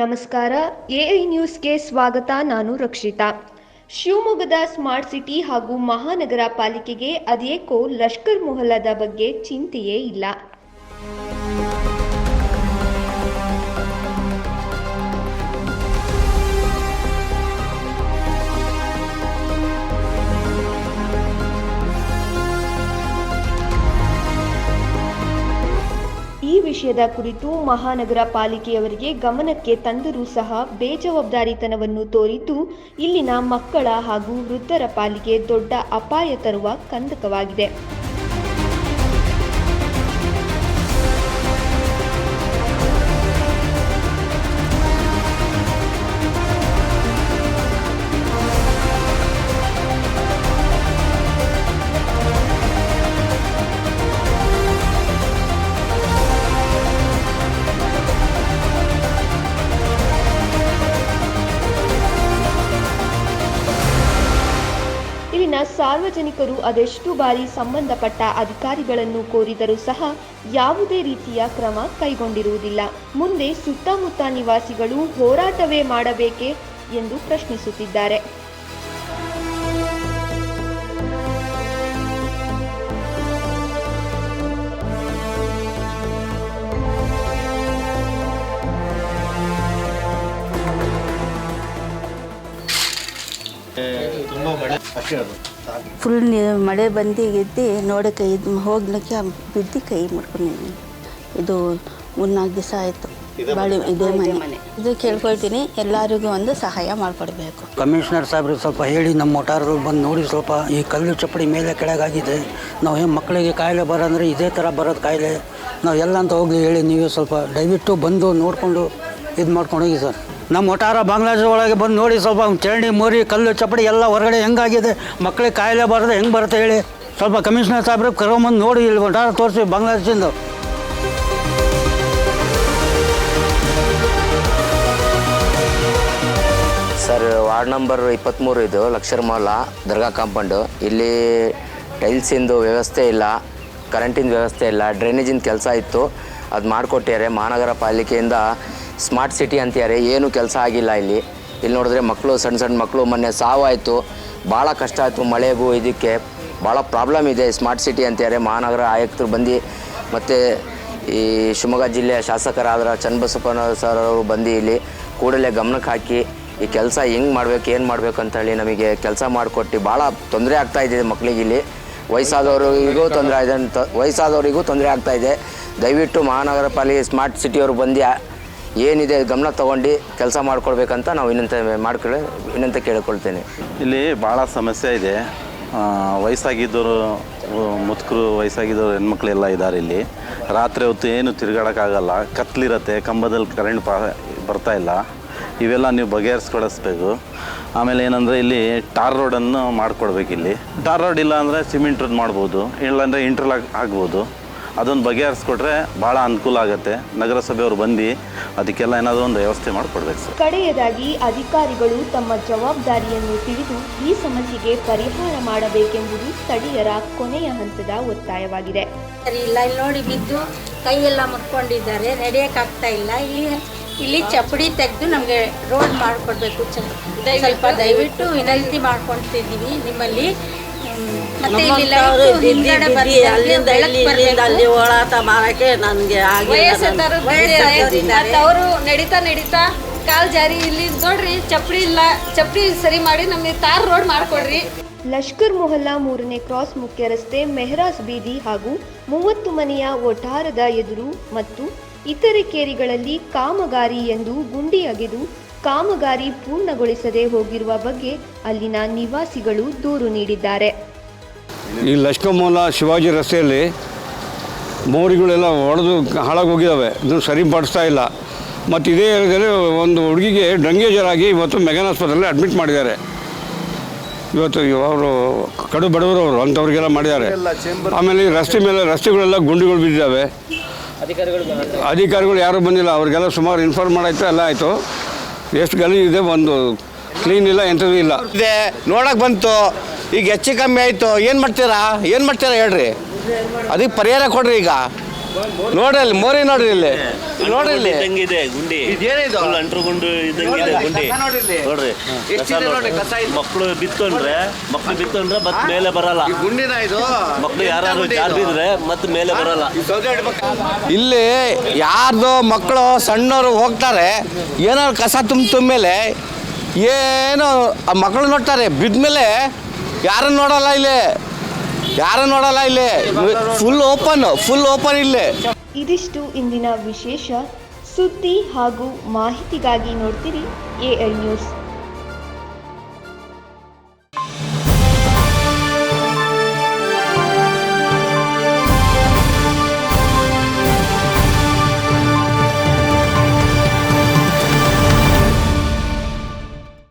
ನಮಸ್ಕಾರ, ಎಐ ನ್ಯೂಸ್ಗೆ ಸ್ವಾಗತ. ನಾನು ರಕ್ಷಿತಾ. ಶಿವಮೊಗ್ಗದ ಸ್ಮಾರ್ಟ್ ಸಿಟಿ ಹಾಗೂ ಮಹಾನಗರ ಪಾಲಿಕೆಗೆ ಅದೇಕೋ ಲಷ್ಕರ್ ಮೊಹಲ್ಲದ ಬಗ್ಗೆ ಚಿಂತೆಯೇ ಇಲ್ಲ. ವಿಷಯದ ಕುರಿತು ಮಹಾನಗರ ಪಾಲಿಕೆಯವರಿಗೆ ಗಮನಕ್ಕೆ ತಂದರೂ ಸಹ ಬೇಜವಾಬ್ದಾರಿತನವನ್ನು ತೋರಿದ್ದು, ಇಲ್ಲಿನ ಮಕ್ಕಳ ಹಾಗೂ ವೃದ್ಧರ ಪಾಲಿಗೆ ದೊಡ್ಡ ಅಪಾಯ ತರುವ ಕಂದಕವಾಗಿದೆ. ಸಾರ್ವಜನಿಕರು ಅದೆಷ್ಟು ಬಾರಿ ಸಂಬಂಧಪಟ್ಟ ಅಧಿಕಾರಿಗಳನ್ನು ಕೋರಿದರೂ ಸಹ ಯಾವುದೇ ರೀತಿಯ ಕ್ರಮ ಕೈಗೊಂಡಿರುವುದಿಲ್ಲ. ಮುಂದೆ ಸುತ್ತಮುತ್ತ ನಿವಾಸಿಗಳು ಹೋರಾಟವೇ ಮಾಡಬೇಕೆ ಎಂದು ಪ್ರಶ್ನಿಸುತ್ತಿದ್ದಾರೆ. ತುಂಬ ಮಳೆ ಅಷ್ಟೇ ಫುಲ್ ಮಳೆ ಬಂದು ಗೆದ್ದು ನೋಡೋಕೆ ಇದು ಹೋಗ್ಲಿಕ್ಕೆ ಬಿದ್ದು ಕೈ ಮಾಡ್ಕೊಂಡಿದ್ದೀನಿ ಇದು ಮೂರ್ನಾಲ್ಕು ದಿವಸ ಆಯಿತು. ಬಾಳೆ ಇದೇ ಮನೆ. ಇದು ಕೇಳ್ಕೊಳ್ತೀನಿ. ಎಲ್ಲರಿಗೂ ಒಂದು ಸಹಾಯ ಮಾಡಿಕೊಡ್ಬೇಕು. ಕಮಿಷನರ್ ಸಾಹೇಬ್ರು ಸ್ವಲ್ಪ ಹೇಳಿ ನಮ್ಮ ಮೊಟಾರು ಬಂದು ನೋಡಿ ಸ್ವಲ್ಪ ಈ ಕಲ್ಲು ಚಪ್ಪಡಿ ಮೇಲೆ ಕೆಳಗಾಗಿದೆ. ನಾವು ಏನು ಮಕ್ಕಳಿಗೆ ಕಾಯಿಲೆ ಬರೋಂದ್ರೆ ಇದೇ ಥರ ಬರೋದು ಕಾಯಿಲೆ. ನಾವು ಎಲ್ಲ ಅಂತ ಹೋಗ್ಲಿ ಹೇಳಿ ನೀವೇ ಸ್ವಲ್ಪ ದಯವಿಟ್ಟು ಬಂದು ನೋಡಿಕೊಂಡು ಇದು ಮಾಡ್ಕೊಂಡು ಹೋಗಿ ಸರ್. ನಮ್ಮ ಒಟಾರ ಬಾಂಗ್ಲಾದೇಶ ಒಳಗೆ ಬಂದು ನೋಡಿ ಸ್ವಲ್ಪ ಚರಂಡಿ, ಮೋರಿ, ಕಲ್ಲು, ಚಪ್ಪಡಿ ಎಲ್ಲ ಹೊರಗಡೆ ಹೆಂಗಾಗಿದೆ? ಮಕ್ಕಳಿಗೆ ಕಾಯಿಲೆ ಬರೋದು ಹೆಂಗೆ ಬರುತ್ತೆ ಹೇಳಿ? ಸ್ವಲ್ಪ ಕಮಿಷನರ್ ಸಾಹೇಬ್ರು ಕರ್ಕೊಂಬಂದು ನೋಡಿ ಇಲ್ಲಿ ಒಟಾರ ತೋರಿಸಿ ಬಾಂಗ್ಲಾದೇಶದಿಂದ. ಸರ್, ವಾರ್ಡ್ ನಂಬರ್ ಇಪ್ಪತ್ತ್ಮೂರು ಇದು ಲಕ್ಷರ್ ಮಾಲ ದರ್ಗಾ ಕಾಂಪೌಂಡು. ಇಲ್ಲಿ ಟೈಲ್ಸಿಂದು ವ್ಯವಸ್ಥೆ ಇಲ್ಲ ಕರೆಂಟಿನ ವ್ಯವಸ್ಥೆ ಇಲ್ಲ ಡ್ರೈನೇಜಿನ ಕೆಲಸ ಇತ್ತು. ಅದು ಮಾಡಿಕೊಟ್ಟಿದ್ದಾರೆ ಮಹಾನಗರ ಪಾಲಿಕೆಯಿಂದ ಸ್ಮಾರ್ಟ್ ಸಿಟಿ ಅಂತಿದ್ದಾರೆ. ಏನೂ ಕೆಲಸ ಆಗಿಲ್ಲ ಇಲ್ಲಿ. ಇಲ್ಲಿ ನೋಡಿದ್ರೆ ಮಕ್ಕಳು ಸಣ್ಣ ಸಣ್ಣ ಮಕ್ಕಳು, ಮೊನ್ನೆ ಸಾವಾಯಿತು. ಭಾಳ ಕಷ್ಟ ಆಯಿತು, ಮಳೆಗೂ ಇದಕ್ಕೆ. ಭಾಳ ಪ್ರಾಬ್ಲಮ್ ಇದೆ ಸ್ಮಾರ್ಟ್ ಸಿಟಿ ಅಂತಿದ್ದಾರೆ. ಮಹಾನಗರ ಆಯುಕ್ತರು ಬಂದು, ಮತ್ತು ಈ ಶಿವಮೊಗ್ಗ ಜಿಲ್ಲೆಯ ಶಾಸಕರಾದ ಚನ್ನಬಸಪ್ಪನ ಸರ್ ಅವರು ಬಂದು ಇಲ್ಲಿ ಕೂಡಲೇ ಗಮನಕ್ಕೆ ಹಾಕಿ, ಈ ಕೆಲಸ ಹೆಂಗೆ ಮಾಡಬೇಕು, ಏನು ಮಾಡಬೇಕು ಅಂತೇಳಿ ನಮಗೆ ಕೆಲಸ ಮಾಡಿಕೊಟ್ಟು ಭಾಳ ತೊಂದರೆ ಇದೆ ಮಕ್ಕಳಿಗೆ ಇಲ್ಲಿ. ವಯಸ್ಸಾದವರಿಗೂ ತೊಂದರೆ ಇದೆ ವಯಸ್ಸಾದವರಿಗೂ ತೊಂದರೆ ಆಗ್ತಾ ಇದೆ. ದಯವಿಟ್ಟು ಮಹಾನಗರ ಪಾಲಿಕೆ ಸ್ಮಾರ್ಟ್ ಸಿಟಿಯವರು ಬಂದು ಏನಿದೆ ಗಮನ ತಗೊಂಡು ಕೆಲಸ ಮಾಡಿಕೊಡ್ಬೇಕಂತ ನಾವು ವಿನಂತಿ ಮಾಡ್ಕೊಳ್ಳಿ, ಇನ್ನಂತ ಕೇಳಿಕೊಳ್ತೇನೆ. ಇಲ್ಲಿ ಭಾಳ ಸಮಸ್ಯೆ ಇದೆ. ವಯಸ್ಸಾಗಿದ್ದವರು ಮುದುಕರು, ವಯಸ್ಸಾಗಿದ್ದವರು, ಹೆಣ್ಮಕ್ಳೆಲ್ಲ ಇದ್ದಾರೆ ಇಲ್ಲಿ. ರಾತ್ರಿ ಹೊತ್ತು ಏನು ತಿರುಗಾಡೋಕ್ಕಾಗಲ್ಲ. ಕತ್ಲಿರತ್ತೆ, ಕಂಬದಲ್ಲಿ ಕರೆಂಟ್ ಪಾ ಬರ್ತಾ ಇಲ್ಲ. ಇವೆಲ್ಲ ನೀವು ಬಗೆಹರಿಸ್ಕೊಡಿಸ್ಬೇಕು. ಆಮೇಲೆ ಏನಂದರೆ ಇಲ್ಲಿ ಟಾರ್ ರೋಡನ್ನು ಮಾಡಿಕೊಡ್ಬೇಕು ಇಲ್ಲಿ ಟಾರ್ ರೋಡ್ ಇಲ್ಲ ಅಂದರೆ ಸಿಮೆಂಟ್ ರೋಡ್ ಮಾಡ್ಬೋದು ಇಲ್ಲಾಂದರೆ ಇಂಟರ್ಲಾಕ್ ಆಗ್ಬೋದು. ಅದೊಂದು ಬಗೆಹರಿಸ್ಕೊಟ್ರೆ ಭಾಳ ಅನುಕೂಲ ಆಗುತ್ತೆ. ನಗರಸಭೆಯವರು ಬಂದು ಅದಕ್ಕೆಲ್ಲ ಏನಾದರೂ ಒಂದು ವ್ಯವಸ್ಥೆ ಮಾಡಿಕೊಡ್ಬೇಕು ಸರ್. ಕಡೆಯದಾಗಿ ಅಧಿಕಾರಿಗಳು ತಮ್ಮ ಜವಾಬ್ದಾರಿಯನ್ನು ತಿಳಿದು ಈ ಸಮಸ್ಯೆಗೆ ಪರಿಹಾರ ಮಾಡಬೇಕೆಂಬುದು ಸ್ಥಳೀಯರ ಕೊನೆಯ ಹಂತದ ಒತ್ತಾಯವಾಗಿದೆ. ಸರಿ ಇಲ್ಲ ಇಲ್ಲಿ ನೋಡಿ ಬಿದ್ದು ಕೈಯೆಲ್ಲ ಮುಟ್ಕೊಂಡಿದ್ದಾರೆ. ನಡೆಯೋಕ್ಕಾಗ್ತಾ ಇಲ್ಲ. ಇಲ್ಲಿ ಇಲ್ಲಿ ಚಪ್ಪಡಿ ತೆಗೆದು ನಮಗೆ ರೋಡ್ ಮಾಡಿಕೊಡ್ಬೇಕು. ಸ್ವಲ್ಪ ದಯವಿಟ್ಟು ವಿನಂತಿ ಮಾಡ್ಕೊಳ್ತಿದ್ದೀವಿ ನಿಮ್ಮಲ್ಲಿ. ಮತ್ತೆ ಇಲ್ಲಿ light ಹಿಂದ್ಗಡೆ ಬರ್ತಿದೆ, ಬೆಳಕು ಬರ್ಬೇಕು. ಅಲ್ಲಿ ಓಡಾಟ ಮಾಡೋಕ್ಕೆ ನನಗೆ ವಯಸ್ಸಾದವ್ರು ಅವರು ನಡೀತಾ ನಡೀತಾ ಕಾಲ್ ಜಾರಿ ಇಲ್ಲಿ. ನೋಡ್ರಿ ಚಪ್ಪಡಿ ಇಲ್ಲ. ಚಪ್ಪಡಿ ಸರಿ ಮಾಡಿ ನಮಗೆ ತಾರ್ ರೋಡ್ ಮಾಡ್ಕೊಡ್ರಿ. ಲಷ್ಕರ್ ಮೊಹಲ್ಲಾ ಮೂರನೇ ಕ್ರಾಸ್ ಮುಖ್ಯ ರಸ್ತೆ ಮೆಹರಾಸ್ ಬೀದಿ ಹಾಗೂ ಮೂವತ್ತು ಮನೆಯ ಒಟ್ಟಾರದ ಎದುರು ಮತ್ತು ಇತರೆ ಕೇರಿಗಳಲ್ಲಿ ಕಾಮಗಾರಿ ಎಂದು ಗುಂಡಿ ಅಗೆದು ಕಾಮಗಾರಿ ಪೂರ್ಣಗೊಳಿಸದೆ ಹೋಗಿರುವ ಬಗ್ಗೆ ಅಲ್ಲಿನ ನಿವಾಸಿಗಳು ದೂರು ನೀಡಿದ್ದಾರೆ. ಈ ಲಷ್ಕಮೂಲ ಶಿವಾಜಿ ರಸ್ತೆಯಲ್ಲಿ ಮೋರಿಗಳೆಲ್ಲ ಒಡೆದು ಹಾಳಾಗಿ ಹೋಗಿದ್ದಾವೆ ಇದನ್ನು ಸರಿಪಡಿಸ್ತಾ ಇಲ್ಲ. ಮತ್ತು ಇದೇ ಹೇಳಿದರೆ ಒಂದು ಹುಡುಗಿಗೆ ಡಂಗೇಜರಾಗಿ ಇವತ್ತು ಮೆಗನ್ ಆಸ್ಪತ್ರೆಯಲ್ಲಿ ಅಡ್ಮಿಟ್ ಮಾಡಿದ್ದಾರೆ. ಇವತ್ತು ಅವರು ಕಡು ಬಡವರು ಅವರು, ಅಂಥವ್ರಿಗೆಲ್ಲ ಮಾಡಿದ್ದಾರೆ. ಆಮೇಲೆ ಈ ರಸ್ತೆ ಮೇಲೆ ರಸ್ತೆಗಳೆಲ್ಲ ಗುಂಡಿಗಳು ಬಿದ್ದಿದ್ದಾವೆ. ಅಧಿಕಾರಿಗಳು ಯಾರೂ ಬಂದಿಲ್ಲ. ಅವ್ರಿಗೆಲ್ಲ ಸುಮಾರು ಇನ್ಫಾರ್ಮ್ ಮಾಡಾಯ್ತು, ಎಲ್ಲ ಆಯಿತು. ಎಷ್ಟು ಗಲೀಜಿದೆ ಒಂದು ಕ್ಲೀನ್ ಇಲ್ಲ, ಎಂಥದ್ದು ಇಲ್ಲ. ನೋಡಕ್ ಬಂತು. ಈಗ ಹೆಚ್ಚು ಕಮ್ಮಿ ಆಯಿತು. ಏನು ಮಾಡ್ತೀರಾ? ಏನು ಮಾಡ್ತೀರಾ ಹೇಳ್ರಿ. ಅದಕ್ಕೆ ಪರಿಹಾರ ಕೊಡ್ರಿ ಈಗ. ನೋಡ್ರಿ ಅಲ್ಲಿ ಮೋರಿ ನೋಡ್ರಿ ಇಲ್ಲಿ. ನೋಡ್ರಿ ಇಲ್ಲಿ. ಇದಂಗಿದೆ ಗುಂಡಿ. ಇದೇನಿದು? ಫುಲ್ ಅಂಟ್ರು ಗುಂಡು. ನೋಡ್ರಿ. ಮಕ್ಕಳು ಬಿತ್ತಂದ್ರೆ ಮಕ್ಕಳು ಬಿತ್ತಂದ್ರೆ ಮತ್ತೆ ಮೇಲೆ ಬರಲ್ಲ. ಗುಂಡಿನ ಇದು? ಮಕ್ಕಳು ಯಾರು ಜಾರ್ ಬಿದ್ರೆ ಮತ್ತೆ ಮೇಲೆ ಬರಲ್ಲ. ಇಲ್ಲಿ ಯಾರ್ದು ಮಕ್ಕಳು ಸಣ್ಣವರು ಹೋಗ್ತಾರೆ. ಏನಾದ್ರು ಕಸ ತುಂಬ ತುಂಬ ಮೇಲೆ ಏನು ಆ ಮಕ್ಕಳು ನೋಡ್ತಾರೆ ಬಿದ್ಮೇಲೆ ಯಾರನ್ನು ನೋಡಲ್ಲ ಇಲ್ಲಿ? ಯಾರನ್ನು ನೋಡಲ್ಲ ಇಲ್ಲಿ? ಫುಲ್ ಓಪನ್ ಫುಲ್ ಓಪನ್ ಇಲ್ಲಿ. ಇದಿಷ್ಟು ಇಂದಿನ ವಿಶೇಷ ಸುದ್ದಿ ಹಾಗೂ ಮಾಹಿತಿಗಾಗಿ ನೋಡ್ತೀರಿ ಎ ಐ ನ್ಯೂಸ್